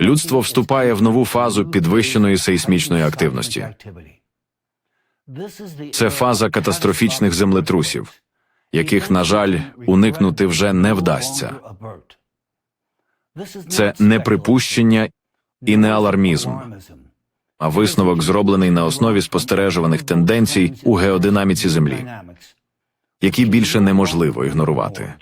Людство вступає в нову фазу підвищеної сейсмічної активності. Це фаза катастрофічних землетрусів, яких, на жаль, уникнути вже не вдасться. Це не припущення і не алармізм, а висновок зроблений на основі спостережуваних тенденцій у геодинаміці Землі, які більше неможливо ігнорувати.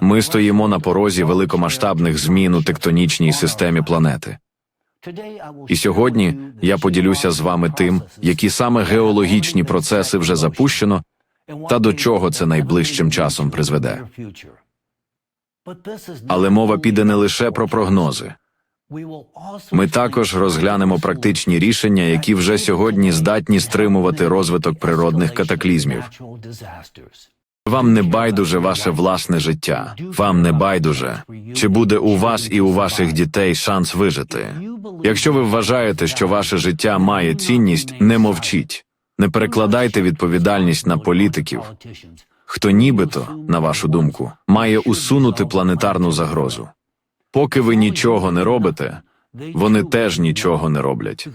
Ми стоїмо на порозі великомасштабних змін у тектонічній системі планети. І сьогодні я поділюся з вами тим, які саме геологічні процеси вже запущено, та до чого це найближчим часом призведе. Але мова піде не лише про прогнози. Ми також розглянемо практичні рішення, які вже сьогодні здатні стримувати розвиток природних катаклізмів. Вам не байдуже ваше власне життя. Вам не байдуже, чи буде у вас і у ваших дітей шанс вижити. Якщо ви вважаєте, що ваше життя має цінність, не мовчіть, не перекладайте відповідальність на політиків, хто нібито, на вашу думку, має усунути планетарну загрозу. Поки ви нічого не робите, вони теж нічого не роблять,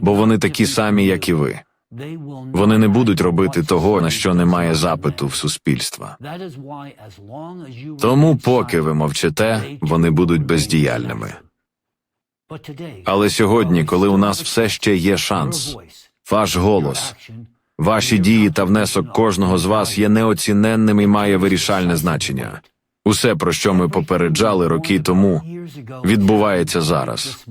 бо вони такі самі, як і ви. Вони не будуть робити того, на що немає запиту в суспільства. Тому, поки ви мовчите, вони будуть бездіяльними. Але сьогодні, коли у нас все ще є шанс, ваш голос, ваші дії та внесок кожного з вас є неоціненним і має вирішальне значення. Усе, про що ми попереджали роки тому, відбувається зараз.